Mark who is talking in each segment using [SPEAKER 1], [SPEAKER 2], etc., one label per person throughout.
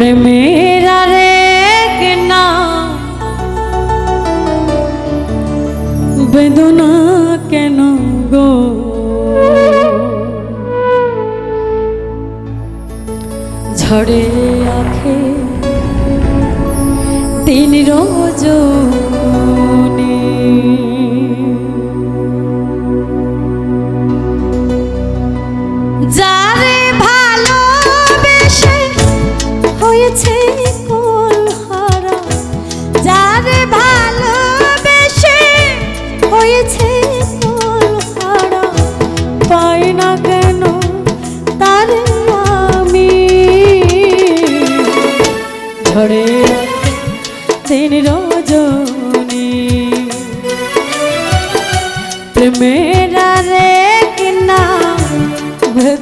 [SPEAKER 1] প্রেমের আরেক না বেদনা কেন গো? ঝড়ে আখে তিন রোজ যা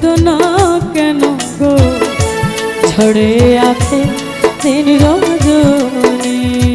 [SPEAKER 1] বেদনা কেন গো? ছড়ে আছে দিন রজনী।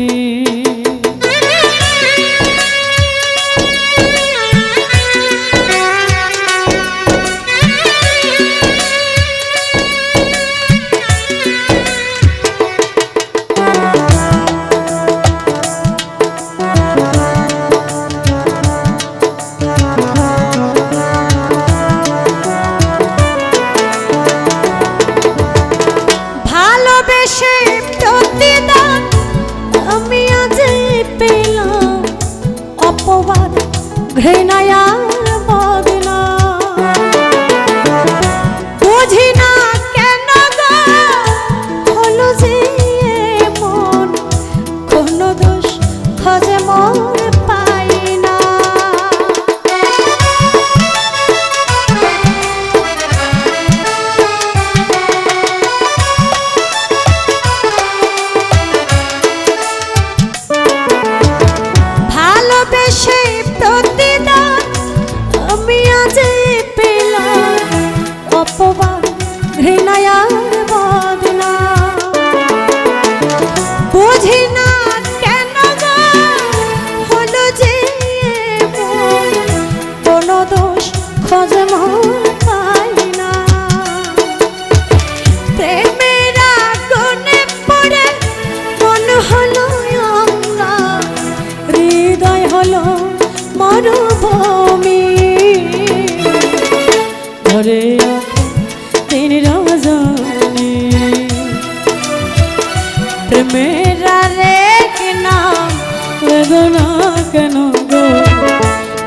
[SPEAKER 1] না কেন গো?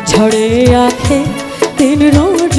[SPEAKER 1] ঝড়ে আখে দিন রোজ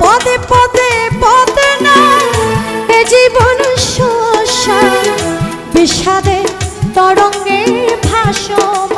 [SPEAKER 1] পদে পদে পদে জীবন শোষা বিষাদে তরঙ্গে ভাষণ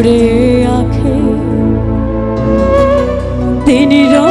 [SPEAKER 1] ঝরে আখে। তিনি রা